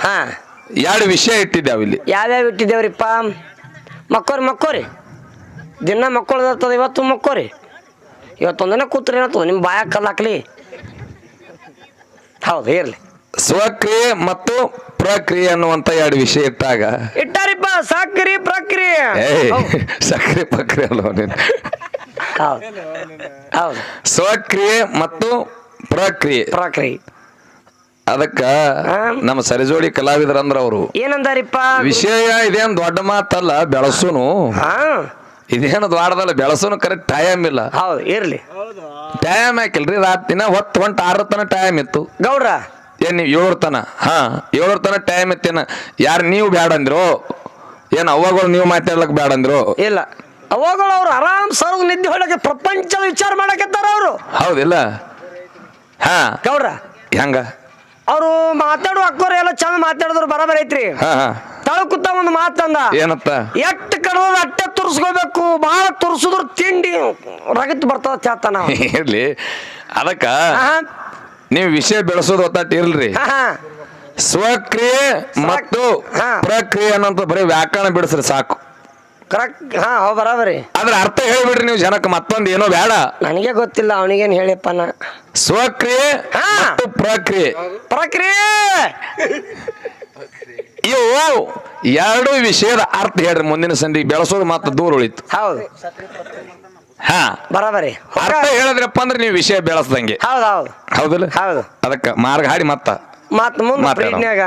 ಹಾ. ಎರಡು ವಿಷಯ ಇಟ್ಟಿದ್ದೇವೆ ಇಲ್ಲಿ. ಯಾವ್ಯಾವ ಇಟ್ಟಿದ್ದೇವ್ರಿಪ್ಪ? ಮಕ್ಕೋರಿ ಮಕ್ಕೋರಿ. ದಿನ ಮಕ್ಕಳದಿರ್ತದೆ ಇವತ್ತು ಮಕ್ಕೋರಿ. ಇವತ್ತೊಂದನೇ ಕೂತ್ರಿ ಏನತ್ತದ ನಿಮ್ಮ ಬಾಯ ಕಲ್ಲಾಕ್ಲಿ ಹೌದು ಇರ್ಲಿ. ಸ್ವಕ್ರಿಯೆ ಮತ್ತು ಪ್ರಕ್ರಿಯೆ ಅನ್ನುವಂತ ಎರಡು ವಿಷಯ ಇಟ್ಟಾಗ. ಇಟ್ಟಾರಿಪ್ಪ ಸಕ್ರಿ ಪ್ರಕ್ರಿಯೆ. ಏಯ್ ಸಕ್ರೆ ಪ್ರಕ್ರಿಯೆ ಅಲ್ವ ನೀನು? ಹೌದು. ಹೌದು. ಸ್ವಕ್ರಿಯೆ ಮತ್ತು ಪ್ರಕ್ರಿಯೆ. ಪ್ರಕ್ರಿಯೆ. ಅದಕ್ಕ ನಮ್ಮ ಸರಿಜೋಡಿ ಕಲಾವಿದರಂದ್ರ ಅವರು. ಏನಂದಾರಿಪ್ಪ? ವಿಷಯ ಇದೇನ್ ದೊಡ್ಡ ಮಾತಲ್ಲ ಬೆಳಸುನು. ಹಾ. ಇದೇನು ದೊಡ್ಡದಲ್ಲ ಬೆಳಸುನು ಕರೆಕ್ಟ್ ಟೈಮ್ ಇಲ್ಲ. ಹೌದು ಇರ್ಲಿ. ಟೈಮ್ ಹಾಕಿಲ್ರಿ ರಾತ್ರಿನ ಹೊತ್ತು ಹೊಂಟು ಆರು ತನ ಟೈಮ್ ಇತ್ತು. ಗೌಡ್ರ? ಏನ್ ನೀವು ಏಳರ ತನ? ಹಾ ಏಳು ತನ ಟೈಮ್ ಇತ್ತೇನ ಯಾರು ನೀವು ಬ್ಯಾಡ ಅಂದ್ರೋ? ಏನ್ ಅವಾಗಳು ನೀವು ಮಾತಾಡ್ಲಕ್ ಬ್ಯಾಡ ಅಂದ್ರೋ? ಇಲ್ಲ. ಅವಾಗಳು ಅವ್ರು ಆರಾಮ್ ಸರ್ವ್ ನಿದ್ದೆ ಹೊಡಕ್ಕೆ ಪ್ರಪಂಚದ ವಿಚಾರ ಮಾಡಕತ್ತಾರ ಅವರು. ಹೌದಿಲ್ಲ? ಹಾ. ಗೌಡ್ರ? ಹೆಂಗ? ಮಾತಾಡುವ ಅಕ್ಕೋರ ಎಲ್ಲ ಚಂದ ಮಾತಾಡಿದ್ರು ಬರಬರ ಐತ್ರಿ. ಹಾ ಹಾ. ತಳ ಮಾತು ಒಂದು ಮಾತಂದ. ಏನತ್ತ ಎಟ್ಟು ಕಡದ ಅಟ್ಟೆ ತುರ್ಸ್ಕೋಬೇಕು ಬಹಳ ತುರ್ಸಿದ್ರು ತಿಂಡಿ ರಗತ್ ಬರ್ತದ ಚಾತನ ಇರ್ಲಿ. ಅದಕ್ಕ ನೀವು ವಿಷಯ ಬೆಳೆಸೋದು ಒತ್ತಾಟ ಇರ್ಲ್ರಿ. ಸ್ವಕ್ರಿಯೆ ಮತ್ತು. ಪ್ರಕ್ರಿಯೆ ಅನ್ನೋಂಥ ಬರೀ ವ್ಯಾಕರಣ ಬಿಡಿಸ್ರಿ ಸಾಕು. ಕರೆಕ್ಟ್ ಹಾ ಹೋ ಬರಾಬರಿ. ಅದ್ರ ಅರ್ಥ ಹೇಳ್ಬಿಡ್ರಿ ನೀವು ಜನಕ್ಕೆ ಮತ್ತೊಂದು ಏನೋ ಬೇಡ. ನನಗೆ ಗೊತ್ತಿಲ್ಲ ಅವನಿಗೇನು ಹೇಳಿಪ್ಪ ನಾ. ಸ್ವಕ್ರಿಯೆ ಹಾ. ಮತ್ತು ಪ್ರಕ್ರಿಯೆ. ಪ್ರಕ್ರಿಯೆ! ಇವು ಎರಡು ವಿಷಯದ ಅರ್ಥ ಹೇಳ್ರಿ ಮುಂದಿನ ಸಂಧಿ ಬೆಳೆಸೋದು ಮಾತ್ರ ದೂರ ಉಳಿತು. ಹೌದು. ಹಾ. ಬರಾಬರಿ. ಅರ್ಥ ಹೇಳಿದ್ರಪ್ಪ ಅಂದ್ರೆ ನೀವು ವಿಷಯ ಬೆಳೆಸ್ದಂಗೆ. ಹೌದು ಹೌದು. ಹೌದಲ್ಲ? ಹೌದು. ಅದಕ್ಕೆ ಮಾರ್ಗ ಹಾಡಿ ಮತ್ತ. ಮತ್ತೆ ಮುಂದೆ ಮಾತಾಡೋಣ. ಪ್ರೀತಿನ್ಯಾಗ.